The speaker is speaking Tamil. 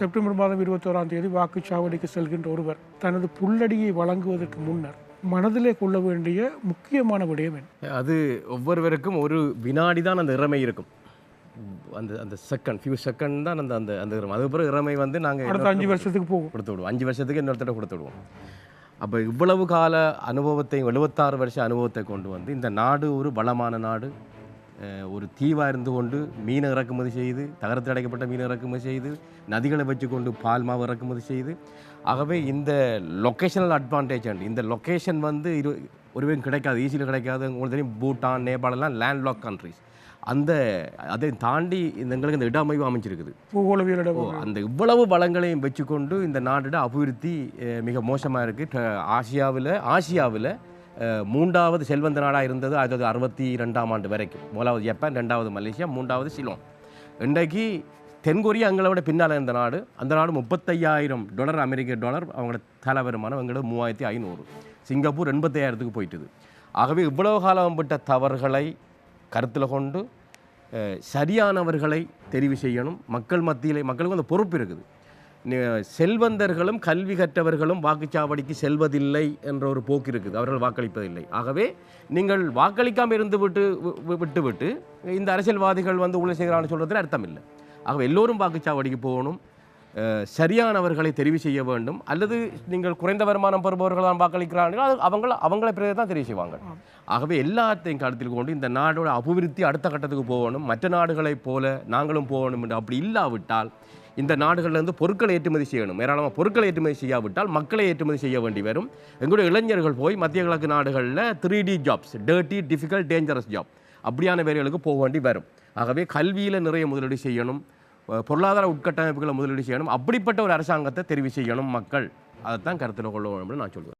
செப்டம்பர் மாதம் இருபத்தோராம் தேதி வாக்குச்சாவடிக்கு செல்கின்ற ஒருவர் தனது புல்லடியை வழங்குவதற்கு முன்னர் மனதிலே கொள்ள வேண்டிய முக்கியமான விடயம் என்ன? அது ஒவ்வொருவருக்கும் ஒரு வினாடி தான் அந்த இறமை இருக்கும். அந்த அந்த செகண்ட் ஃபியூ செகண்ட் தான் அந்த அந்த அந்த இறமை. அதுக்கப்புறம் இறமை வந்து நாங்கள் அடுத்த அஞ்சு வருஷத்துக்கு போகும். கொடுத்து விடுவோம். அஞ்சு வருஷத்துக்கு இன்னொருத்தட்ட கொடுத்து விடுவோம். அப்போ இவ்வளவு கால அனுபவத்தை எழுபத்தாறு வருஷ அனுபவத்தை கொண்டு வந்து இந்த நாடு ஒரு வளமான நாடு. ஒரு தீவாக இருந்து கொண்டு மீனை இறக்குமதி செய்து தகரத்தில் அடைக்கப்பட்ட மீனை இறக்குமதி செய்து நதிகளை வச்சுக்கொண்டு பால் மாவு இறக்குமதி செய்து. ஆகவே இந்த லொக்கேஷனல் அட்வான்டேஜ் அண்ட் இந்த லொக்கேஷன் வந்து இரு ஒருவரும் கிடைக்காது ஈஸியில் கிடைக்காது. உங்களுக்கு தெரியும் பூட்டான் நேபாளெல்லாம் லேண்ட் லாக் கண்ட்ரிஸ் அந்த அதை தாண்டி இந்த எங்களுக்கு இந்த இடமைவு அமைஞ்சிருக்குது. பூகோளவியல் இடம் ஓ, அந்த இவ்வளவு வளங்களையும் வச்சுக்கொண்டு இந்த நாடோட அபிவிருத்தி மிக மோசமாக இருக்குது ஆசியாவில் ஆசியாவில் மூன்றாவது செல்வந்த நாடாக இருந்தது அதாவது அறுபத்தி ரெண்டாம் ஆண்டு வரைக்கும். முதலாவது ஜப்பான் ரெண்டாவது மலேசியா மூன்றாவது சிலோன். இன்றைக்கு தென்கொரியா எங்களை விட பின்னால் இருந்த நாடு. அந்த நாடு முப்பத்தையாயிரம் டாலர் அமெரிக்க டாலர் அவங்களோட தலை வருமானம் எங்களோட மூவாயிரத்தி ஐநூறு. சிங்கப்பூர் எண்பத்தையாயிரத்துக்கு போயிட்டுது. ஆகவே இவ்வளவு காலம் பட்ட தவறுகளை கருத்தில் கொண்டு சரியானவர்களை தெரிவு செய்யணும். மக்கள் மத்தியிலே மக்களுக்கு அந்த பொறுப்பு இருக்குது. செல்வந்தர்களும் கல்வி கற்றவர்களும் வாக்குச்சாவடிக்கு செல்வதில்லை என்ற ஒரு போக்கு இருக்குது. அவர்கள் வாக்களிப்பதில்லை. ஆகவே நீங்கள் வாக்களிக்காமல் இருந்து விட்டு வி- வி- விட்டு விட்டு இந்த அரசியல்வாதிகள் வந்து உள்ள செய்கிறான்னு சொல்கிறதுல அர்த்தம் இல்லை ஆகவே எல்லோரும் வாக்குச்சாவடிக்கு போகணும். சரியானவர்களை தெரிவு செய்ய வேண்டும். அல்லது நீங்கள் குறைந்த வருமானம் பெறுபவர்கள் தான் வாக்களிக்கிறார்கள். அது அவங்கள அவங்கள பிறகு தான் தெரிவு செய்வாங்க. ஆகவே எல்லாத்தையும் கருத்தில் கொண்டு இந்த நாடோட அபிவிருத்தி அடுத்த கட்டத்துக்கு போகணும். மற்ற நாடுகளைப் போல நாங்களும் போகணும் என்று அப்படி இல்லாவிட்டால் இந்த நாடுகள்லேருந்து பொருட்களை ஏற்றுமதி செய்யணும். ஏராளமாக பொருட்களை ஏற்றுமதி செய்யாவிட்டால் மக்களை ஏற்றுமதி செய்ய வேண்டி வரும். எங்களுடைய இளைஞர்கள் போய் மத்திய கிழக்கு நாடுகளில் three D jobs dirty difficult dangerous job அப்படியான வேலைகளுக்கு போக வேண்டி வரும். ஆகவே கல்வியில் நிறைய முதலீடு செய்யணும். பொருளாதார உட்கட்டமைப்புகளை முதலீடு செய்யணும். அப்படிப்பட்ட ஒரு அரசாங்கத்தை தெரிவு செய்யணும் மக்கள். அதைத்தான் கருத்தில் கொள்ள வேண்டும் நான் சொல்லுவேன்